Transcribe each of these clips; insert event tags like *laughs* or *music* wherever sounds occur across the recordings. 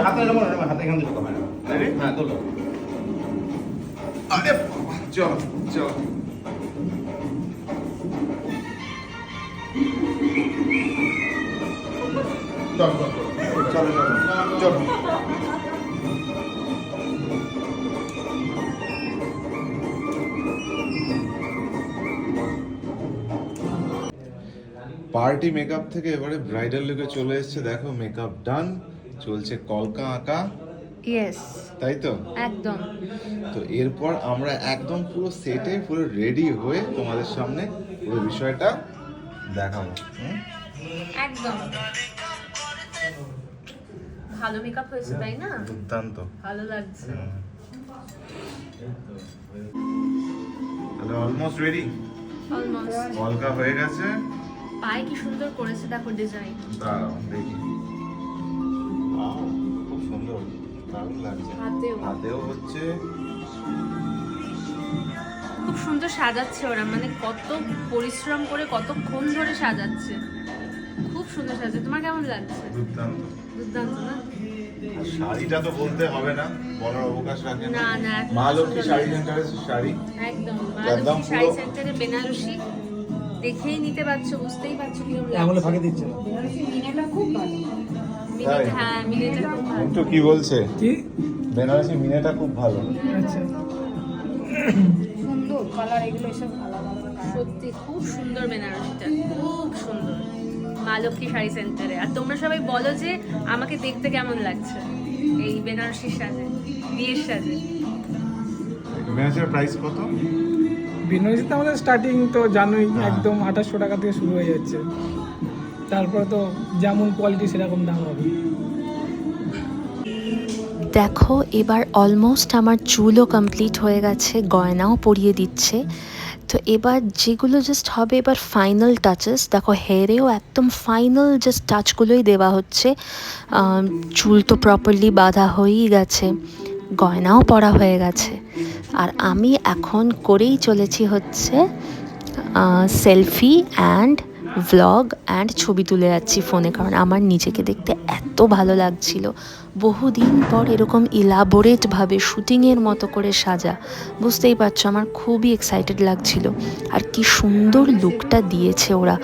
তুমি হাতে নেব না হাতে এখান থেকে ক্যামেরা Ready? হ্যাঁ তোলো। আরে বাবা, চল চল চল। চল চল চলো। চলো। পার্টি মেকআপ থেকে এবারে ব্রাইডাল লুকে চলে এসেছে দেখো মেকআপ ডান। চলছে কলকা আঁকা? ইয়েস তাই তো? একদম। তো এরপর আমরা একদম পুরো সেটে পুরো রেডি হয়ে তোমাদের সামনে পুরো বিষয়টা দেখাবো? একদম। ভালো মেকআপ হয়েছে তাই না? দুর্দান্ত। ভালো লাগছে। তাহলে অলমোস্ট রেডি অলমোস্ট কলকা হয়ে গেছে। পায়ে কি সুন্দর করেছে দেখো ডিজাইন দাঁড়াও দেখি। খুব সুন্দর দারুণ লাগছে। হাতেও। হচ্ছে। খুব সুন্দর সাজাচ্ছে ওরা মানে কত পরিশ্রম করে কতক্ষণ ধরে সাজাচ্ছে। খুব সুন্দর সাজাচ্ছে। তোমার কেমন লাগছে? দুর্দান্ত। দুর্দান্ত না? শাড়িটা তো বলতে হবে না বলার অবকাশ রাখে না। না মা লক্ষ্মী শাড়ি লাগছে। সেন্টারের শাড়ি। একদম শাড়ি সেন্টারে বেনারসি। দেখেই নিতে পারছ বুঝতেই পারছ আঙুলে ফাঁকে দিচ্ছে। মিনিট তাই? হ্যাঁ মিনিটটা খুব ভালো। কিন্তু কি বলছে? কি? বেনারসি মিনেটা খুব ভালো। আচ্ছা। সুন্দর কালার এগুলো colour। সত্যি খুব সুন্দর বেনারসিটা খুব সুন্দর। মা লক্ষ্মী শাড়ি সেন্টারে আর তোমরা সবাই বলো যে আমাকে দেখতে কেমন লাগছে এই বেনারসির সাজে বিয়ের সাজে? বেনারসির প্রাইস কত? বেনারসিতে আমাদের স্টার্টিং তো জানোই হ্যাঁ। একদম আঠাশশো টাকা থেকে শুরু হয়ে যাচ্ছে। তারপরে তো যেমন কোয়ালিটি সেরকম দাম হবে। দেখো এবার অলমোস্ট আমার চুলও কমপ্লিট হয়ে গেছে গয়নাও পরিয়ে দিচ্ছে। তো এবার যেগুলো জাস্ট হবে এবার ফাইনাল টাচেস দেখো হেয়ারেও একদম ফাইনাল জাস্ট টাচগুলোই দেওয়া হচ্ছে। চুল তো প্রপারলি বাঁধা হয়েই গেছে। গয়নাও পরা হয়ে গেছে। আর আমি এখন করেই চলেছি হচ্ছে সেলফি অ্যান্ড ভ্লগ অ্যান্ড ছবি তুলে যাচ্ছি ফোনে কারণ আমার নিজেকে দেখতে এত ভালো লাগছিল। বহুদিন পর এরকম ইলাবোরেটভাবে শুটিংয়ের মতো করে সাজা। বুঝতেই পারছ, আমার খুবই এক্সাইটেড লাগছিল। আর কি সুন্দর লুকটা দিয়েছে ওরা।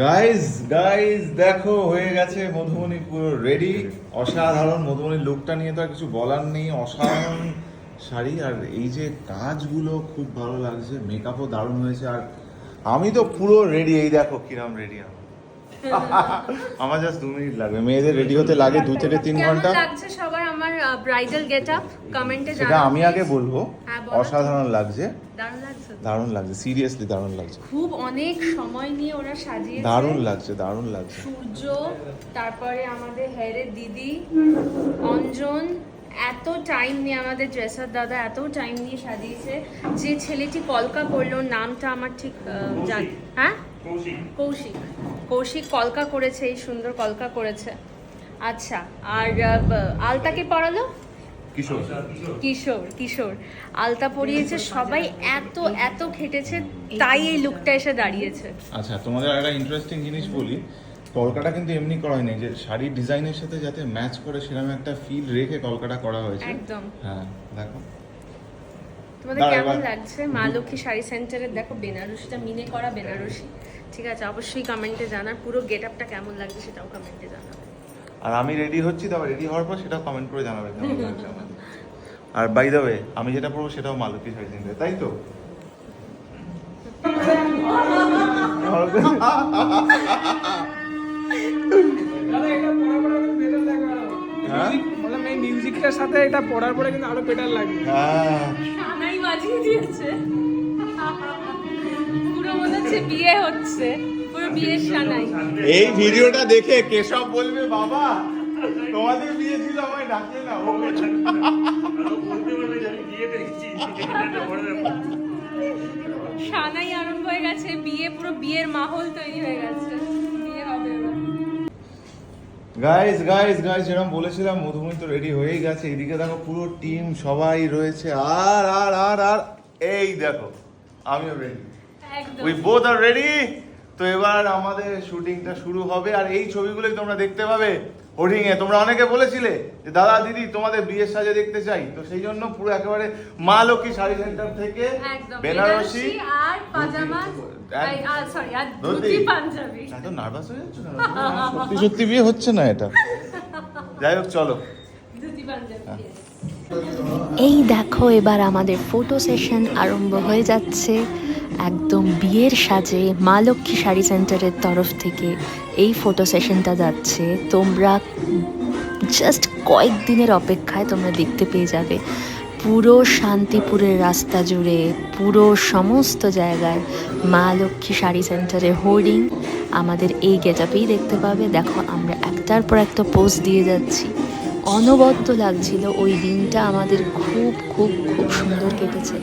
গাইজ গাইজ দেখো হয়ে গেছে মধুবনী পুরো রেডি অসাধারণ মধুবনীর লুকটা নিয়ে তো আর কিছু বলার নেই। অসাধারণ শাড়ি আর এই যে কাজগুলো খুব ভালো লাগছে মেকআপও দারুণ হয়েছে আর আমি তো পুরো রেডি এই দেখো কিরম রেডি *laughs* আমার জাস্ট দু মিনিট লাগবে। মেয়েদের রেডি হতে লাগে দু থেকে তিন ঘণ্টা। লাগছে সবার আমার ব্রাইডাল গেট আপ কমেন্টে সেটা আমি আগে বলব। হ্যাঁ, অসাধারণ লাগছে। দারুণ লাগছে। দারুণ লাগছে সিরিয়াসলি দারুণ লাগছে। খুব অনেক সময় নিয়ে ওরা সাজিয়েছে। দারুণ লাগছে দারুণ লাগছে। সূর্য তারপরে আমাদের হেয়ারের দিদি অঞ্জন এত টাইম নিয়ে আমাদের ড্রেসার দাদা এত টাইম নিয়ে সাজিয়েছে। যে ছেলেটি কলকা করল নামটা আমার ঠিক জান হ্যাঁ? কৌশিক। কৌশিক। কলকা করেছে এই সুন্দর কলকা করেছে। আচ্ছা আর আলতাকে পড়ালো? কিশোর? কিশোর কিশোর। আলতা পরিয়েছে সবাই এত এত খেটেছে তাই এই লুকটা এসে দাঁড়িয়েছে। আচ্ছা তোমাদের একটা ইন্টারেস্টিং জিনিস বলি। কলকাটা কিন্তু এমনি করা হয়নি যে শাড়ির ডিজাইনের সাথে যাতে ম্যাচ করে সেরকম একটা ফিল রেখে কলকাটা করা হয়েছে। একদম। হ্যাঁ দেখো। তোমাদের কেমন লাগছে? মা লক্ষ্মী শাড়ি সেন্টারের দেখো বেনারসিটা মিনে করা বেনারসি। ঠিক আছে অবশ্যই কমেন্টে জানার পুরো গেট আপটা কেমন লাগছে সেটাও কমেন্টে জানাবে। আর আমি রেডি হচ্ছি তারপর রেডি হওয়ার পর সেটা কমেন্ট করে জানাবে কেমন লাগছে আমাদের। আর বাই দ্য ওয়ে আমি যেটা পড়ব সেটাও মালতী শাড়ি কিনবে তাই তো? হ্যাঁ? মিউজিকটার সাথে এটা পড়ার পরে কিন্তু আরও বেটার লাগবে। হ্যাঁ। বাজিয়ে দিয়েছে। পুরো মনে হচ্ছে বিয়ে হচ্ছে। এই ভিডিওটা দেখে কেশব বলবে বাবা তোমাদের বিয়ে ছিল আমায় ডাকলে না ও সানাই আরম্ভ হয়ে গেছে বিয়ে পুরো বিয়ের মাহল তৈরি হয়ে গেছে। বিয়ে হবে গাইস গাইস গাইস যেরকম বলেছিলাম মধুময় তো রেডি হয়েই গেছে। এদিকে দেখো পুরো টিম সবাই রয়েছে। আর আর আর আর এই দেখো আমিও ready we both are ready তো এবার আমাদের শুটিংটা শুরু হবে আর এই ছবিগুলোই তোমরা দেখতে পাবে হোর্ডিং এ তোমরা অনেকে বলেছিলে যে দাদা দিদি তোমাদের বিয়ের সাজে দেখতে চাই। তো সেই জন্য পুরো একেবারে মা লক্ষ্মী শাড়ি সেন্টার থেকে বেনারসি আর পাজামা নার্ভাস হয়ে যাচ্ছ সত্যি সত্যি বিয়ে হচ্ছে না এটা। যাই হোক চলো। ধুতি পাঞ্জাবি yes. এই দেখো, এবার আমাদের ফটো সেশন আরম্ভ হয়ে যাচ্ছে। একদম বিয়ের সাজে মা লক্ষ্মী শাড়ি সেন্টারের তরফ থেকে এই ফটো সেশনটা যাচ্ছে। তোমরা জাস্ট কয়েকদিনের অপেক্ষায় তোমরা দেখতে পেয়ে যাবে। পুরো শান্তিপুরের রাস্তা জুড়ে, পুরো সমস্ত জায়গায় মা লক্ষ্মী শাড়ি সেন্টারের হোর্ডিং আমাদের এই গেটাপেই দেখতে পাবে। দেখো, আমরা একটার পর একটা পোস্ট দিয়ে যাচ্ছি। অনবদ্য লাগছিল ওই দিনটা আমাদের খুব খুব খুব সুন্দর কেটেছে।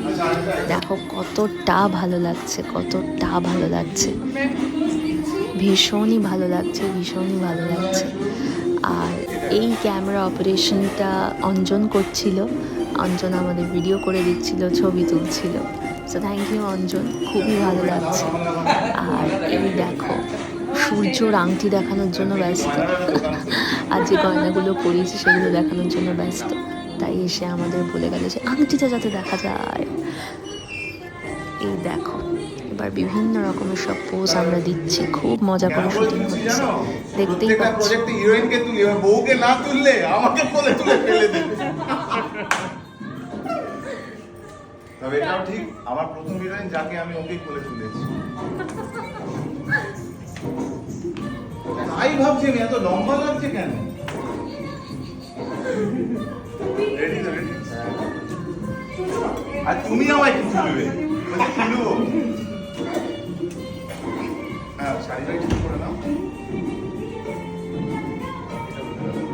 দেখো কতটা ভালো লাগছে, কতটা ভালো লাগছে। ভীষণই ভালো লাগছে, ভীষণই ভালো লাগছে। আর এই ক্যামেরা অপারেশনটা অঞ্জন করছিল। অঞ্জন আমাদের ভিডিও করে দিচ্ছিল, ছবি তুলছিল। So thank you Anjan. খুবই ভালো লাগছে। আর এই দেখো সূর্যর আংটি দেখানোর জন্য ব্যস্ত। আর যে গয়নাগুলো পরিয়েছি সেগুলো দেখানোর জন্য ব্যস্ত। তাই এসে আমাদের বলে গেল যে আংটিটা যাতে দেখা যায়। এই দেখো এবার বিভিন্ন রকমের সব পোজ আমরা দিচ্ছি। খুব মজা করে শুটিং হচ্ছে। দেখতেই পাচ্ছি। হিরোইনকে তুলি বউকে না তুললে আমাকে কোলে তুলে ফেলে দেবে। তবে এটাও ঠিক আমার প্রথম হিরোইন যাকে আমি ওকেই কোলে তুলেছি। তাই ভাবছি আমি এত লম্বা লাগছে কেন? রেডি তো রেডি আর তুমি আমায় কি তুলবে তুলবো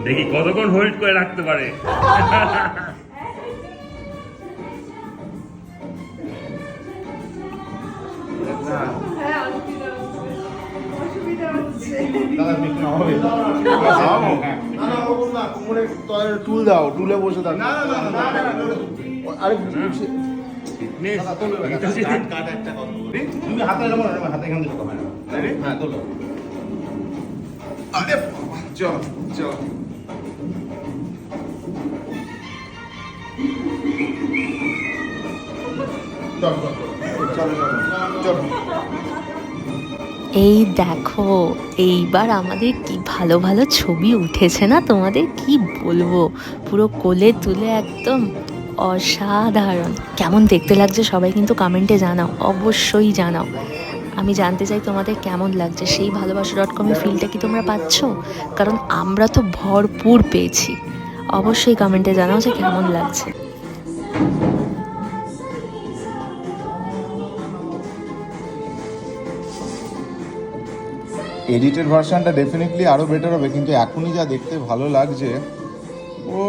দেখি কতক্ষণ হোল্ড করে রাখতে পারে। *laughs* টুল দাও টুলে বসে থাক। আরে তুমি হাতে হাতে এখান থেকে? হ্যাঁ তোলো আরে চল চল চল চল চল চল এই দেখো, এইবার আমাদের কি ভালো ভালো ছবি উঠেছে না তোমাদের? কি বলব? পুরো কোলে তুলে একদম অসাধারণ। কেমন দেখতে লাগছে সবাই কিন্তু কমেন্টে জানাও, অবশ্যই জানাও। আমি জানতে চাই তোমাদের কেমন লাগছে? সেই ভালোবাসা ডট কমের ফিলটা কি তোমরা পাচ্ছ? কারণ আমরা তো ভরপুর পেয়েছি। অবশ্যই কমেন্টে জানাও যে কেমন লাগছে। এডিটেড ভার্সনটা ডেফিনেটলি আরো বেটার হবে কিন্তু এখনই যা দেখতে ভালো লাগছে ও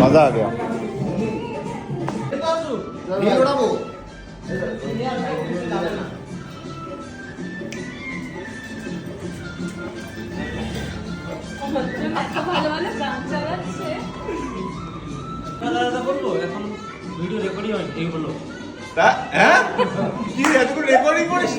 मजा आ गया ভিডিও রেকর্ডিং তা- হ্যাঁ? কি এত রেকর্ডিং করিস